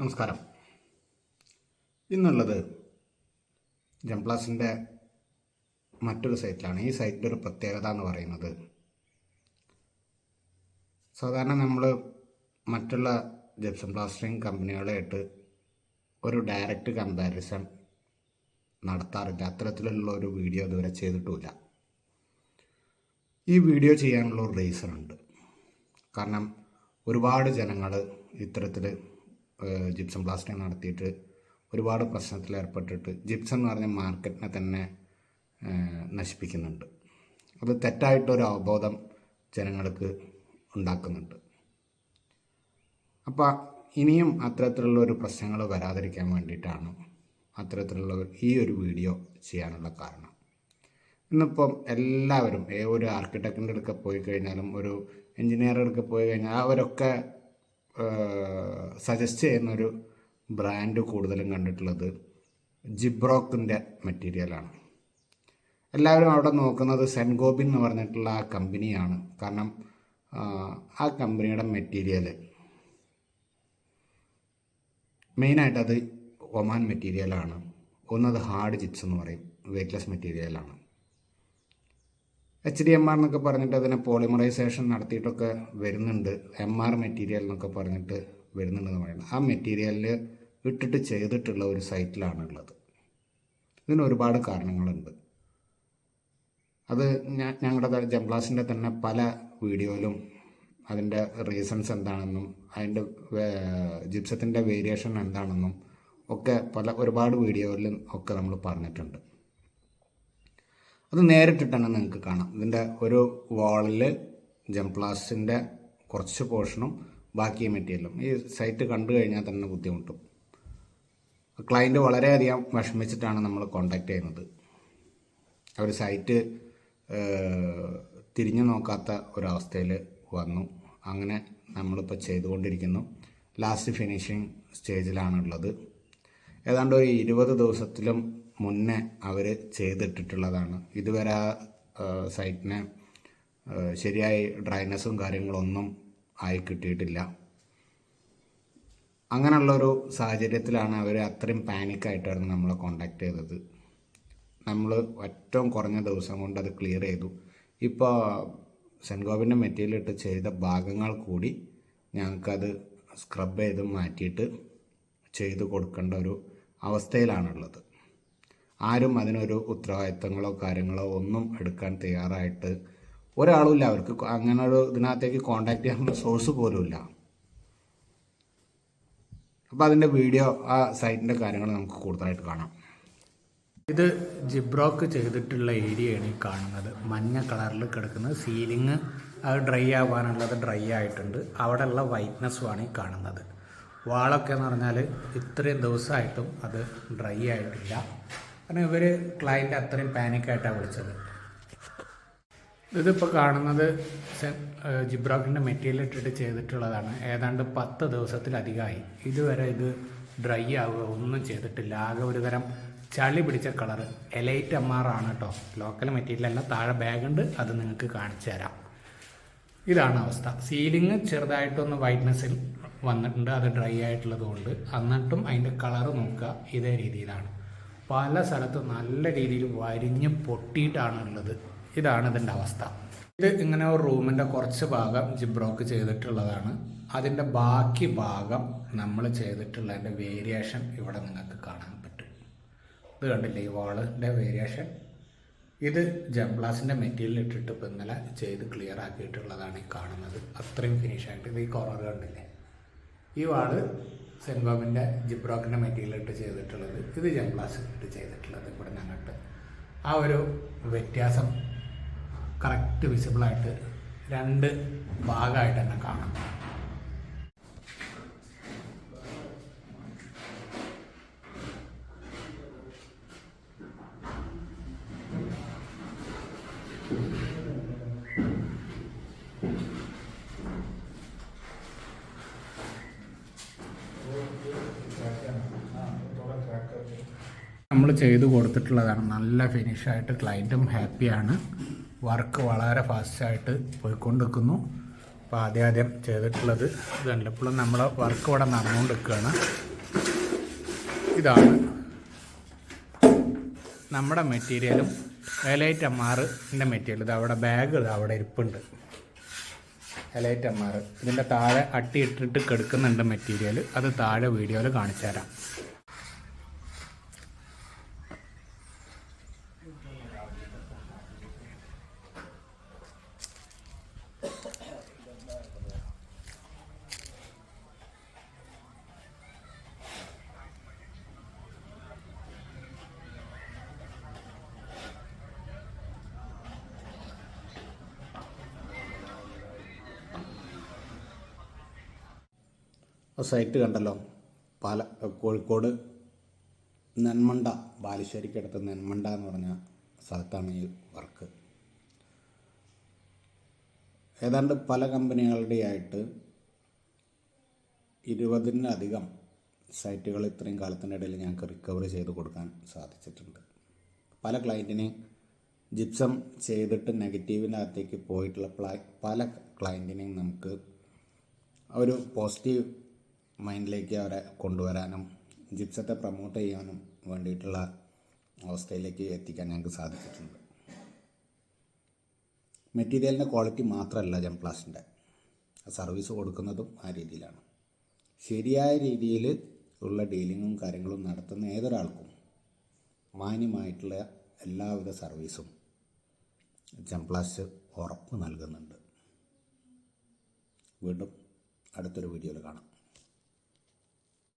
നമസ്കാരം. ഇന്നുള്ളത് ജംപ്ലാസിന്റെ മറ്റൊരു സൈറ്റിലാണ്. ഈ സൈറ്റിന്റെ ഒരു പ്രത്യേകത എന്ന് പറയുന്നത് സാധാരണ നമ്മൾ മറ്റുള്ള ജെപ്സം പ്ലാസ്റ്ററിങ് കമ്പനികളായിട്ട് ഒരു ഡയറക്റ്റ് കമ്പാരിസൺ നടത്താറില്ല. അത്തരത്തിലുള്ള ഒരു വീഡിയോ ഇതുവരെ ചെയ്തിട്ടുമില്ല. ഈ വീഡിയോ ചെയ്യാനുള്ള ഒരു റീസൺ ഉണ്ട്. കാരണം ഒരുപാട് ജനങ്ങൾ ഇത്തരത്തിൽ ജിപ്സം ബ്ലാസ്റ്റിംഗ് നടത്തിയിട്ട് ഒരുപാട് പ്രശ്നത്തിൽ ഏർപ്പെട്ടിട്ട് ജിപ്സം എന്ന് പറഞ്ഞ മാർക്കറ്റിനെ തന്നെ നശിപ്പിക്കുന്നുണ്ട്. അത് തെറ്റായിട്ടൊരു അവബോധം ജനങ്ങൾക്ക് ഉണ്ടാക്കുന്നുണ്ട്. അപ്പോൾ ഇനിയും അത്തരത്തിലുള്ള ഒരു പ്രശ്നങ്ങൾ വരാതിരിക്കാൻ വേണ്ടിയിട്ടാണ് അത്തരത്തിലുള്ള ഈ ഒരു വീഡിയോ ചെയ്യാനുള്ള കാരണം. ഇന്നിപ്പം എല്ലാവരും ഏ ഒരു ആർക്കിടെക്റ്റിന്റെ അടുക്ക പോയി കഴിഞ്ഞാലും ഒരു എഞ്ചിനീയറുടെ അടുക്ക പോയി കഴിഞ്ഞാൽ അവരൊക്കെ സജസ്റ്റ് ചെയ്യുന്നൊരു ബ്രാൻഡ് കൂടുതലും കണ്ടിട്ടുള്ളത് ജിബ്രോക്കിന്റെ മെറ്റീരിയലാണ് എല്ലാവരും അവിടെ നോക്കുന്നത് സെൻഗോബിൻ എന്ന് പറഞ്ഞിട്ടുള്ള ആ കമ്പനിയാണ് കാരണം ആ, കമ്പനിയുടെ മെറ്റീരിയൽ മെയിനായിട്ട് അത് ഒമാൻ മെറ്റീരിയലാണ് ഒന്നത് ഹാർഡ് ജിപ്സ് എന്ന് പറയും. വെയ്റ്റ്ലെസ് മെറ്റീരിയലാണ് എച്ച് ഡി എം ആർ എന്നൊക്കെ പറഞ്ഞിട്ട് അതിനെ പോളിമറൈസേഷൻ നടത്തിയിട്ടൊക്കെ വരുന്നുണ്ട്. എം ആർ മെറ്റീരിയൽ എന്നൊക്കെ പറഞ്ഞിട്ട് വരുന്നുണ്ടെന്ന് പറയുന്നത്. ആ മെറ്റീരിയലിൽ ഇട്ടിട്ട് ചെയ്തിട്ടുള്ള ഒരു സൈറ്റിലാണ് ഉള്ളത്. ഇതിന് ഒരുപാട് കാരണങ്ങളുണ്ട്. അത് ഞാൻ ഞങ്ങളുടെ ജംപ്ലാസിന്റെ തന്നെ പല വീഡിയോയിലും അതിന്റെ റീസൺസ് എന്താണെന്നും അതിന്റെ ജിപ്സത്തിന്റെ വേരിയേഷൻ എന്താണെന്നും ഒക്കെ പല ഒരുപാട് വീഡിയോയിലും ഒക്കെ നമ്മൾ പറഞ്ഞിട്ടുണ്ട്. അത് നേരിട്ടിട്ടാണ് നിങ്ങൾക്ക് കാണാം. ഇതിന്റെ ഒരു വാളിൽ ജംപ്ലാസിന്റെ കുറച്ച് പോർഷനും ബാക്കി മെറ്റീരിയലും ഈ സൈറ്റ് കണ്ടു കഴിഞ്ഞാൽ തന്നെ ബുദ്ധിമുട്ടും. ക്ലയന്റ് വളരെയധികം വിഷമിച്ചിട്ടാണ് നമ്മൾ കോണ്ടാക്ട് ചെയ്യുന്നത്. അവർ സൈറ്റ് തിരിഞ്ഞു നോക്കാത്ത ഒരവസ്ഥയിൽ വന്നു. അങ്ങനെ നമ്മളിപ്പോൾ ചെയ്തുകൊണ്ടിരിക്കുന്നു. ലാസ്റ്റ് ഫിനിഷിങ് സ്റ്റേജിലാണുള്ളത് ഏതാണ്ട് ഒരു ഇരുപത് ദിവസത്തിലും മുന്നേ അവർ ചെയ്തിട്ടിട്ടുള്ളതാണ്. ഇതുവരെ ആ സൈറ്റിന് ശരിയായി ഡ്രൈനസും കാര്യങ്ങളൊന്നും ആയി കിട്ടിയിട്ടില്ല. അങ്ങനെയുള്ളൊരു സാഹചര്യത്തിലാണ് അവർ അത്രയും പാനിക്കായിട്ടായിരുന്നു നമ്മളെ കോണ്ടാക്ട് ചെയ്തത്. നമ്മൾ ഏറ്റവും കുറഞ്ഞ ദിവസം കൊണ്ട് അത് ക്ലിയർ ചെയ്തു. ഇപ്പോൾ സെൻഗോബിന്റെ മെറ്റീരിയൽ ഇട്ട് ചെയ്ത ഭാഗങ്ങൾ കൂടി ഞങ്ങൾക്കത് സ്ക്രബ് ചെയ്ത് മാറ്റിയിട്ട് ചെയ്തു കൊടുക്കേണ്ട ഒരു അവസ്ഥയിലാണുള്ളത്. ആരും അതിനൊരു ഉത്തരവാദിത്തങ്ങളോ കാര്യങ്ങളോ ഒന്നും എടുക്കാൻ തയ്യാറായിട്ട് ഒരാളുമില്ല. അവർക്ക് അങ്ങനെ ഒരു ഇതിനകത്തേക്ക് കോണ്ടാക്ട് ചെയ്യാനുള്ള സോഴ്സ് പോലും ഇല്ല. അപ്പോൾ അതിന്റെ വീഡിയോ ആ സൈറ്റിന്റെ കാര്യങ്ങൾ നമുക്ക് കൂടുതലായിട്ട് കാണാം. ഇത് ജിബ്രോക്ക് ചെയ്തിട്ടുള്ള ഏരിയയാണ് ഈ കാണുന്നത്. മഞ്ഞ കളറിൽ കിടക്കുന്നത്. സീലിംഗ് അത് ഡ്രൈ ആവാനുള്ളത് ഡ്രൈ ആയിട്ടുണ്ട്. അവിടെയുള്ള വൈറ്റ്നസ്സുമാണ് ഈ കാണുന്നത്. വാളൊക്കെ എന്ന് പറഞ്ഞാൽ ഇത്രയും ദിവസമായിട്ടും അത് ഡ്രൈ ആയിട്ടില്ല. കാരണം ഇവർ ക്ലയന്റ് അത്രയും പാനിക്കായിട്ടാണ് വിളിച്ചത്. ഇതിപ്പോൾ കാണുന്നത് ജിബ്രോക്കിന്റെ മെറ്റീരിയൽ ഇട്ടിട്ട് ചെയ്തിട്ടുള്ളതാണ്. ഏതാണ്ട് പത്ത് ദിവസത്തിലധികമായി. ഇതുവരെ ഇത് ഡ്രൈ ആവുക ഒന്നും ചെയ്തിട്ടില്ല. ആകെ ഒരു തരം ചളി പിടിച്ച കളർ എലൈറ്റ് എം ആർ ആണ് കേട്ടോ ലോക്കൽ മെറ്റീരിയൽ അല്ല. താഴെ ബാഗുണ്ട് അത് നിങ്ങൾക്ക് കാണിച്ചു തരാം. ഇതാണ് അവസ്ഥ. സീലിംഗ് ചെറുതായിട്ടൊന്ന് വൈറ്റ്നസ്സിൽ വന്നിട്ടുണ്ട്. അത് ഡ്രൈ ആയിട്ടുള്ളതുകൊണ്ട്. എന്നിട്ടും അതിന്റെ കളർ നോക്കുക. ഇതേ രീതിയിലാണ്. പല സ്ഥലത്തും നല്ല രീതിയിൽ വരിഞ്ഞ് പൊട്ടിയിട്ടാണ് ഉള്ളത് ഇതാണ് ഇതിന്റെ അവസ്ഥ. ഇത് ഇങ്ങനെ ഒരു റൂമിന്റെ കുറച്ച് ഭാഗം ജിബ്രോക്ക് ചെയ്തിട്ടുള്ളതാണ്. അതിന്റെ ബാക്കി ഭാഗം നമ്മൾ ചെയ്തിട്ടുള്ളതിന്റെ വേരിയേഷൻ ഇവിടെ നിങ്ങൾക്ക് കാണാൻ പറ്റും. ഇത് കണ്ടില്ലേ ഈ വാളിന്റെ വേരിയേഷൻ? ഇത് ജംപ്ലാസിന്റെ മെറ്റീരിയൽ ഇട്ടിട്ട് ഇപ്പം ഇന്നലെ ചെയ്ത് ക്ലിയർ ആക്കിയിട്ടുള്ളതാണ് ഈ കാണുന്നത്. അത്രയും ഫിനിഷ് ആയിട്ട്. ഇത് ഈ കോർണർ കണ്ടില്ലേ? ഈ വാൾ സെൻഗോമിന്റെ ജിബ്രോക്കിന്റെ മെറ്റീരിയൽ ഇട്ട് ചെയ്തിട്ടുള്ളത് ഇത് ജംപ്ലാസ് ഇട്ട് ചെയ്തിട്ടുള്ളത് ഇവിടെ ഞങ്ങട്ട് ആ ഒരു വ്യത്യാസം കറക്റ്റ് വിസിബിളായിട്ട് രണ്ട് ഭാഗമായിട്ട് തന്നെ കാണാം. ചെയ്ത് കൊടുത്തിട്ടുള്ളതാണ്. നല്ല ഫിനിഷായിട്ട് ക്ലയന്റും ഹാപ്പിയാണ് വർക്ക് വളരെ ഫാസ്റ്റായിട്ട് പോയിക്കൊണ്ടിരിക്കുന്നു. അപ്പോൾ ആദ്യം ആദ്യം ചെയ്തിട്ടുള്ളത് ഇതുണ്ട് ഇപ്പോഴും നമ്മൾ വർക്ക് ഇവിടെ നടന്നുകൊണ്ടിരിക്കുകയാണ്. ഇതാണ് നമ്മുടെ മെറ്റീരിയലും എലൈറ്റ് എം ആറിന്റെ മെറ്റീരിയൽ ഇത് അവിടെ ബാഗ് ഇത് അവിടെ ഇരിപ്പുണ്ട്. എലൈറ്റ് ആർ ഇതിന്റെ താഴെ അട്ടിയിട്ടിട്ട് കെടുക്കുന്നുണ്ട് മെറ്റീരിയൽ അത് താഴെ വീഡിയോയിൽ കാണിച്ചു തരാം സൈറ്റ് കണ്ടല്ലോ. പാല കോഴിക്കോട് നെന്മണ്ട ബാലുശ്ശേരിക്കടുത്ത് നെന്മണ്ട എന്ന് പറഞ്ഞ സ്ഥലത്താണ് ഈ വർക്ക്. ഏതാണ്ട് പല കമ്പനികളുടെയായിട്ട് ഇരുപതിനധികം സൈറ്റുകൾ ഇത്രയും കാലത്തിനിടയിൽ ഞങ്ങൾക്ക് റിക്കവർ ചെയ്ത് കൊടുക്കാൻ സാധിച്ചിട്ടുണ്ട്. പല ക്ലയന്റിനെ ജിപ്സം ചെയ്തിട്ട് നെഗറ്റീവിനകത്തേക്ക് പോയിട്ടുള്ള പല ക്ലയന്റിനെയും നമുക്ക് ഒരു പോസിറ്റീവ് മൈൻഡിലേക്ക് അവരെ കൊണ്ടുവരാനും ജിപ്സത്തെ പ്രൊമോട്ട് ചെയ്യാനും വേണ്ടിയിട്ടുള്ള അവസ്ഥയിലേക്ക് എത്തിക്കാൻ ഞങ്ങൾക്ക് സാധിച്ചിട്ടുണ്ട്. മെറ്റീരിയലിന്റെ ക്വാളിറ്റി മാത്രമല്ല ജംപ്ലാസിന്റെ സർവീസ് കൊടുക്കുന്നതും ആ രീതിയിലാണ്. ശരിയായ രീതിയിൽ ഉള്ള ഡീലിങ്ങും കാര്യങ്ങളും നടത്തുന്ന ഏതൊരാൾക്കും മാന്യമായിട്ടുള്ള എല്ലാവിധ സർവീസും ജംപ്ലാസ് ഉറപ്പ് നൽകുന്നുണ്ട്. വീണ്ടും അടുത്തൊരു വീഡിയോയിൽ കാണാം.